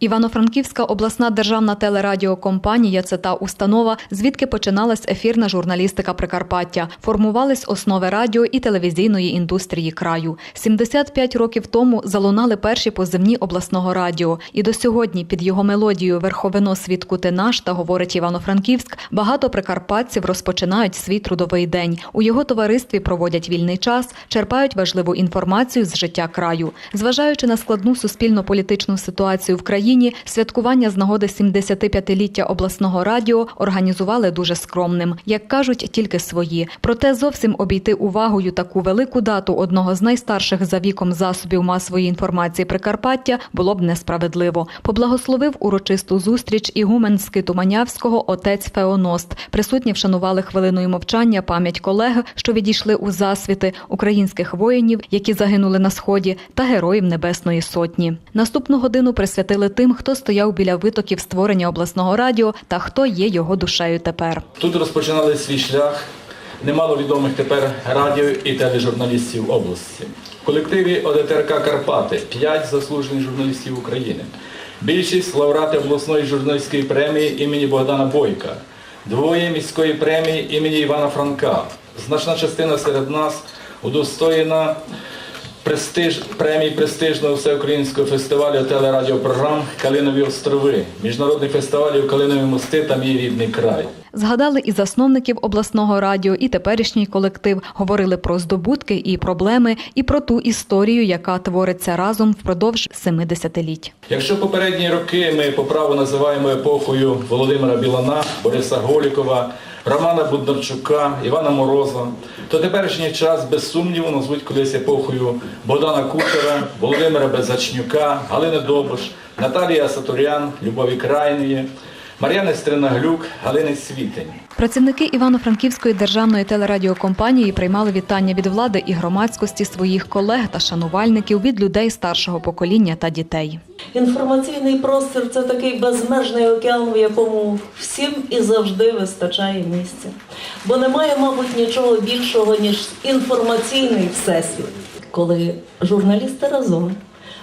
Івано-Франківська обласна державна телерадіокомпанія це та установа, звідки починалась ефірна журналістика Прикарпаття. Формувались основи радіо і телевізійної індустрії краю. 75 років тому залунали перші позивні обласного радіо. І до сьогодні під його мелодією Верховино свідку ти наш та говорить Івано-Франківськ. Багато прикарпатців розпочинають свій трудовий день. У його товаристві проводять вільний час, черпають важливу інформацію з життя краю. Зважаючи на складну суспільно-політичну ситуацію в країні, святкування з нагоди 75-ліття обласного радіо організували дуже скромним, як кажуть, тільки свої. Проте зовсім обійти увагою таку велику дату одного з найстарших за віком засобів масової інформації Прикарпаття було б несправедливо. Поблагословив урочисту зустріч ігумен Скиту-Манявського отець Феоност. Присутні вшанували хвилиною мовчання пам'ять колег, що відійшли у засвіти українських воїнів, які загинули на сході, та героїв Небесної Сотні. Наступну годину присвятили тим, хто стояв біля витоків створення обласного радіо та хто є його душею тепер. Тут розпочинали свій шлях немало відомих тепер радіо і тележурналістів області. В колективі ОДТРК Карпати п'ять заслужених журналістів України. Більшість лауреати обласної журналістської премії імені Богдана Бойка, двоє міської премії імені Івана Франка. Значна частина серед нас удостоєна престиж, премії престижного всеукраїнського фестивалю телерадіопрограм Калинові острови, міжнародних фестивалів Калинові мости та мій рідний край. Згадали і засновників обласного радіо, і теперішній колектив. Говорили про здобутки і проблеми, і про ту історію, яка твориться разом впродовж 70-літь. Якщо попередні роки ми по праву називаємо епохою Володимира Білана, Бориса Голікова, Романа Буднарчука, Івана Мороза, то теперішній час без сумніву назвуть колись епохою Богдана Кучера, Володимира Беззачнюка, Галини Добуш, Наталія Сатурян, Любові Крайної, Мар'яни Стринаглюк, Галини Світень. Працівники Івано-Франківської державної телерадіокомпанії приймали вітання від влади і громадськості своїх колег та шанувальників від людей старшого покоління та дітей. Інформаційний простір це такий безмежний океан, в якому всім і завжди вистачає місця. Бо немає, мабуть, нічого більшого, ніж інформаційний всесвіт. Коли журналісти разом,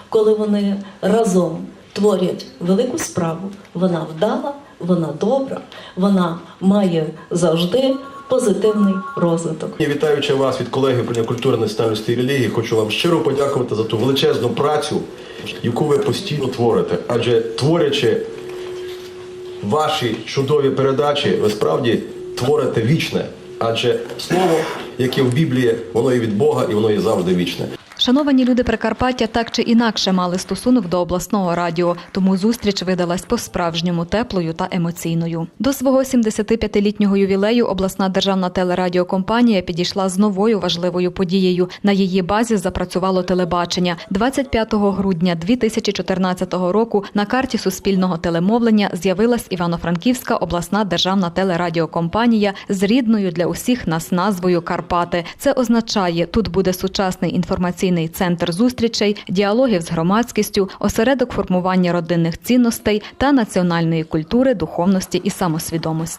коли вони разом творять велику справу, вона вдала, вона добра, вона має завжди позитивний розвиток. Я вітаючи вас від колеги управління культури національності і релігії, хочу вам щиро подякувати за ту величезну працю, яку ви постійно творите. Адже творячи ваші чудові передачі, ви справді творите вічне. Адже слово, яке в Біблії, воно є від Бога і воно є завжди вічне. Шановані люди Прикарпаття так чи інакше мали стосунок до обласного радіо, тому зустріч видалась по-справжньому теплою та емоційною. До свого 75-літнього ювілею обласна державна телерадіокомпанія підійшла з новою важливою подією. На її базі запрацювало телебачення. 25 грудня 2014 року на карті суспільного телемовлення з'явилась Івано-Франківська обласна державна телерадіокомпанія з рідною для усіх нас назвою Карпати. Це означає, тут буде сучасний інформаційний центр зустрічей, діалогів з громадськістю, осередок формування родинних цінностей та національної культури, духовності і самосвідомості.